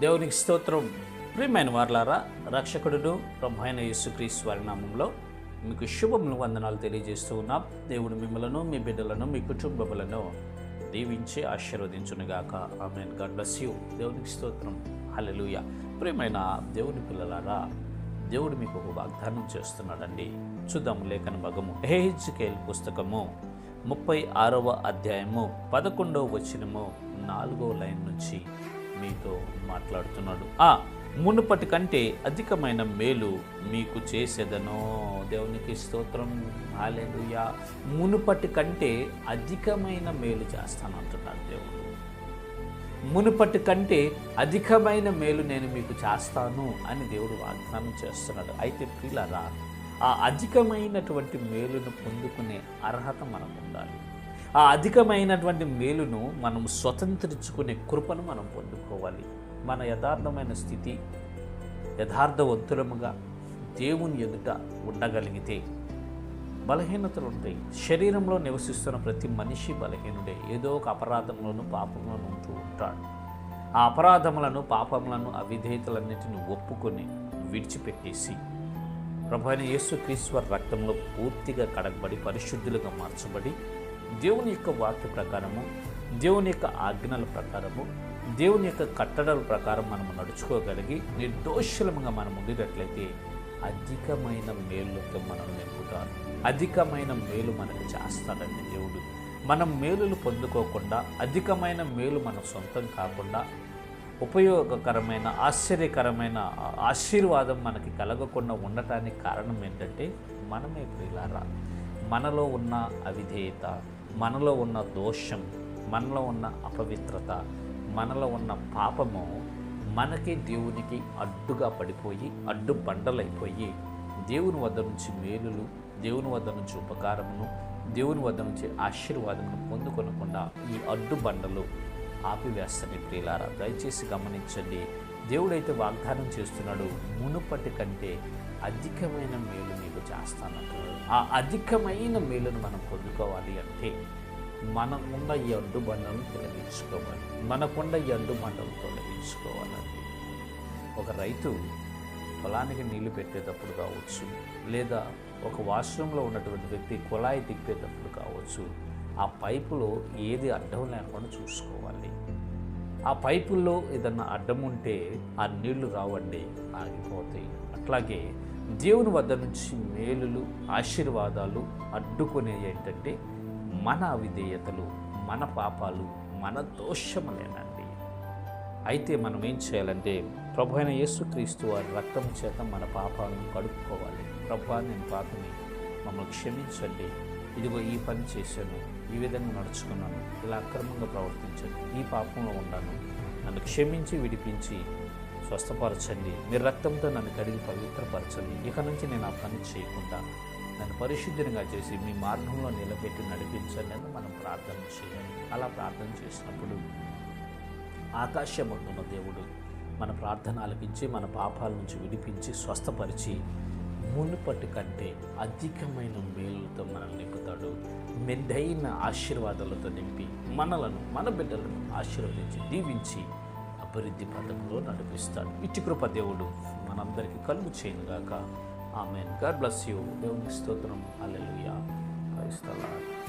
దేవునికి స్తోత్రం. ప్రియమైన వార్లారా రక్షకుడును ప్రభు యేసుక్రీస్తు వారి నామంలో మీకు శుభములు వందనాలు తెలియజేస్తూ ఉన్నాం. దేవుడు మిమ్మలను మీ బిడ్డలను మీ కుటుంబములను దీవించి ఆశీర్వదించునుగాక. ఆమె గాడ్ బ్లెస్ యూ. దేవునికి స్తోత్రం. హల్లెలూయ. ప్రియమైన దేవుని పిల్లలారా దేవుడు మీకు ఒక వాగ్దానం చేస్తున్నాడండి. చూద్దాం లేఖన భగము. హేహెచ్కేల్ పుస్తకము ముప్పై ఆరవ అధ్యాయము పదకొండవ వచనము నాలుగో లైన్ నుంచి మీతో మాట్లాడుతున్నాడు. ఆ మునుపటి కంటే అధికమైన మేలు మీకు చేసేదనో? దేవునికి స్తోత్రం. యా మునుపటి కంటే అధికమైన మేలు చేస్తాను అంటున్నాడు దేవుడు. మునుపటి కంటే అధికమైన మేలు నేను మీకు చేస్తాను అని దేవుడు వాగ్దానం చేస్తున్నాడు. అయితే ప్రియులరా ఆ అధికమైనటువంటి మేలును పొందుకునే అర్హత మనకు ఉండాలి. ఆ అధికమైనటువంటి మేలును మనం స్వతంత్రించుకునే కృపను మనం పొందుకోవాలి. మన యథార్థమైన స్థితి యథార్థవంతులముగా దేవుని ఎదుట ఉండగలిగితే బలహీనతలు ఉంటాయి. శరీరంలో నివసిస్తున్న ప్రతి మనిషి బలహీనుడే. ఏదో ఒక అపరాధంలోనూ పాపంలోనూ ఉంటూ ఉంటాడు. ఆ అపరాధములను పాపములను అవిధేయతలన్నిటిని ఒప్పుకొని విడిచిపెట్టేసి ప్రభు అయిన యేసుక్రీశ్వర రక్తంలో పూర్తిగా కడగబడి పరిశుద్ధులుగా మార్చబడి దేవుని యొక్క వాక్య ప్రకారము దేవుని యొక్క ఆజ్ఞల ప్రకారము దేవుని యొక్క కట్టడల ప్రకారం మనము నడుచుకోగలిగి నిర్దోషులముగా మనం ఉండేటట్లయితే అధికమైన మేలుతో మనం నింపుతారు. అధికమైన మేలు మనకు చేస్తాడండి దేవుడు. మనం మేలులు పొందుకోకుండా అధికమైన మేలు మన సొంతం కాకుండా ఉపయోగకరమైన ఆశ్చర్యకరమైన ఆశీర్వాదం మనకి కలగకుండా ఉండటానికి కారణం ఏంటంటే మనమే ప్రియులారా. మనలో ఉన్న అవిధేయత మనలో ఉన్న దోషం మనలో ఉన్న అపవిత్రత మనలో ఉన్న పాపము మనకి దేవునికి అడ్డుగా పడిపోయి అడ్డు బండలైపోయి దేవుని వద్ద నుంచి మేలులు దేవుని వద్ద నుంచి ఉపకారమును దేవుని వద్ద నుంచి ఆశీర్వాదమును పొందుకొనకుండా ఈ అడ్డు బండలు ఆపివేస్తని ప్రియులారా. దయచేసి గమనించండి దేవుడైతే వాగ్దానం చేస్తున్నాడు మునుపటి కంటే అధికమైన మేలు మీకు చేస్తానంటున్నాడు. ఆ అధికమైన మేలును మనం పొందుకోవాలి అంటే మనకున్న ఈ అడ్డుబండను తొలగించుకోవాలి. మనకున్న ఈ అడ్డుబండను తొలగించుకోవాలండి. ఒక రైతు పొలానికి నీళ్ళు పెట్టేటప్పుడు కావచ్చు లేదా ఒక వాష్రూమ్లో ఉన్నటువంటి వ్యక్తి కుళాయి తిప్పేటప్పుడు కావచ్చు ఆ పైపులో ఏది అడ్డం లేకుండా చూసుకోవాలి. ఆ పైపుల్లో ఏదన్నా అడ్డం ఉంటే ఆ నీళ్ళు రావండి ఆగిపోతాయి. అట్లాగే దేవుని వద్ద నుంచి మేలులు ఆశీర్వాదాలు అడ్డుకునే ఏంటంటే మన అవిధేయతలు మన పాపాలు మన దోషములేనండి. అయితే మనం ఏం చేయాలంటే ప్రభు అయిన యేసుక్రీస్తు వారి రక్తం చేత మన పాపాలను కడుక్కోవాలి. ప్రభు నేను పాపని మమ్మల్ని క్షమించండి. ఇదిగో ఈ పని చేశాను ఈ విధంగా నడుచుకున్నాను ఇలా అక్రమంగా ప్రవర్తించాను ఈ పాపంలో ఉన్నాను. నన్ను క్షమించి విడిపించి స్వస్థపరచండి. మీ రక్తంతో నన్ను కడిగి పవిత్రపరచండి. ఇక నుంచి నేను ఆ పని చేయకుండా నన్ను పరిశుద్ధినిగా చేసి మీ మార్గంలో నిలబెట్టి నడిపించండి అని మనం ప్రార్థన చేయాలి. అలా ప్రార్థన చేసినప్పుడు ఆకాశమందున్న దేవుడు మన ప్రార్థన ఆలపించి మన పాపాల నుంచి విడిపించి స్వస్థపరిచి మునుపటి కంటే అధికమైన మేలులతో మనల్ని నింపుతాడు. మెద్దైన ఆశీర్వాదాలతో నింపి మనలను మన బిడ్డలను ఆశీర్వదించి దీవించి అభివృద్ధి పథంలో నడిపిస్తాడు. ఇటు కృప దేవుడు మనందరికీ కలుగు చేయనుగాక ఆమెన్. God bless you. దేవుని స్తోత్రం. అల్లెలుయా